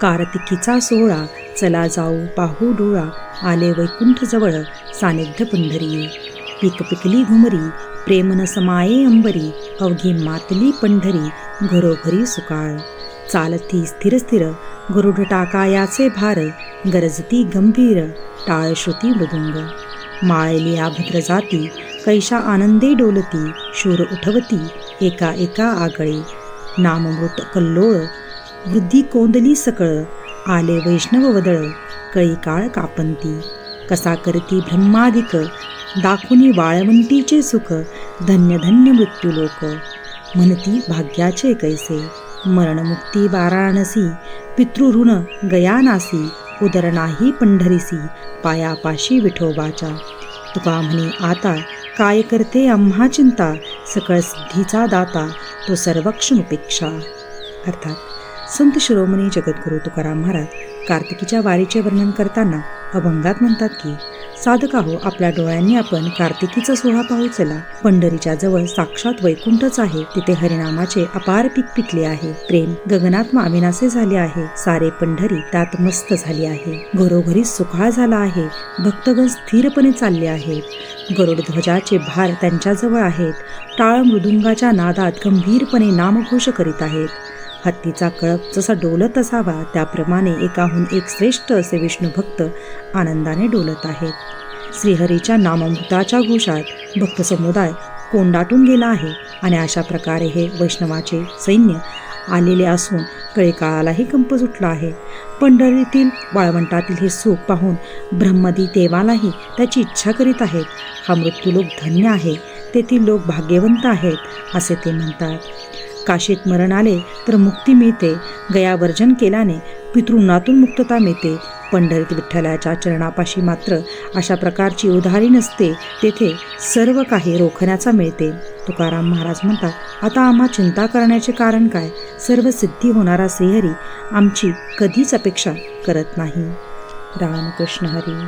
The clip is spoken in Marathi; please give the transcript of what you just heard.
कार्तिकीचा सोहळा चला जाऊ पाहू डोळा आले वैकुंठ जवळ सानिध्य पंढरी. पिक पिकली घुमरी प्रेमन समाये अंबरी अवघी मातली पंढरी घरोघरी सुकाळ. चालती स्थिर स्थिर गरुड टाकायाचे भार गरजती गंभीर टाळश्रुती मृदुंग. माळली आभद्र जाती कैशा आनंदे डोलती शूर उठवती एका एका आगळे. नाममृत कल्लोळ वृद्धी कोंदली सकळ आले वैष्णव वदळ कळी काळ कापंती कसा करती ब्रह्माधिक दाखुनी वाळवंटीचे सुख धन्य धन्य मृत्यू लोक म्हणती भाग्याचे कैसे मरणमुक्ती वाराणसी पितृऋण गयानासी उदर नाही पंढरीसी पायापाशी विठोबाच्या तुका म्हणे आता काय करते आम्हा चिंता सकळ सिद्धीचा दाता तो सर्वक्षमुपेक्षा अर्थात संत शिरोमणी जगद्गुरू तुकाराम महाराज कार्तिकीच्या वारीचे वर्णन करताना अभंगात म्हणतात की साधका हो आपल्या डोळ्यांनी आपण कार्तिकीचा सोहळा पाहू चला. पंढरीच्या जवळ साक्षात वैकुंठच आहे. तिथे हरिनामाचे अपार पीक पिकले आहे. प्रेम गगनात्मा अविनासे झाले आहे. सारे पंढरी त्यात मस्त झाली आहे. घरोघरी सुखाळ झाला आहे. भक्तगण स्थिरपणे चालले आहेत. गरुड ध्वजाचे भार त्यांच्याजवळ आहेत. टाळ मृदुंगाच्या नादात गंभीरपणे नामघोष करीत आहेत. हत्तीचा कळप जसा डोलत असावा त्याप्रमाणे एकाहून एक श्रेष्ठ असे विष्णू भक्त आनंदाने डोलत आहेत. श्रीहरीच्या नाममृताच्या घोषात भक्त समुदाय कोंडाटून गेला आहे आणि अशा प्रकारे हे वैष्णवाचे सैन्य आलेले असून कळीकाळालाही कंप सुटला आहे. पंढरीतील वाळवंटातील हे सुख पाहून ब्रह्मदी देवालाही त्याची इच्छा करीत आहेत. हा मृत्यूलोक धन्य आहे तेथील लोक भाग्यवंत आहेत असे ते म्हणतात. काशीत मरण आले तर मुक्ती मिळते गयावर्जन केल्याने पितृणातून मुक्तता मिळते. पंढरीत विठ्ठलाच्या चरणापाशी मात्र अशा प्रकारची उधारी नसते तेथे सर्व काही रोखण्याचा मिळते. तुकाराम महाराज म्हणतात आता आम्हा चिंता करण्याचे कारण काय? सर्व सिद्धी होणारा श्रीहरी आमची कधीच अपेक्षा करत नाही. रामकृष्ण हरी.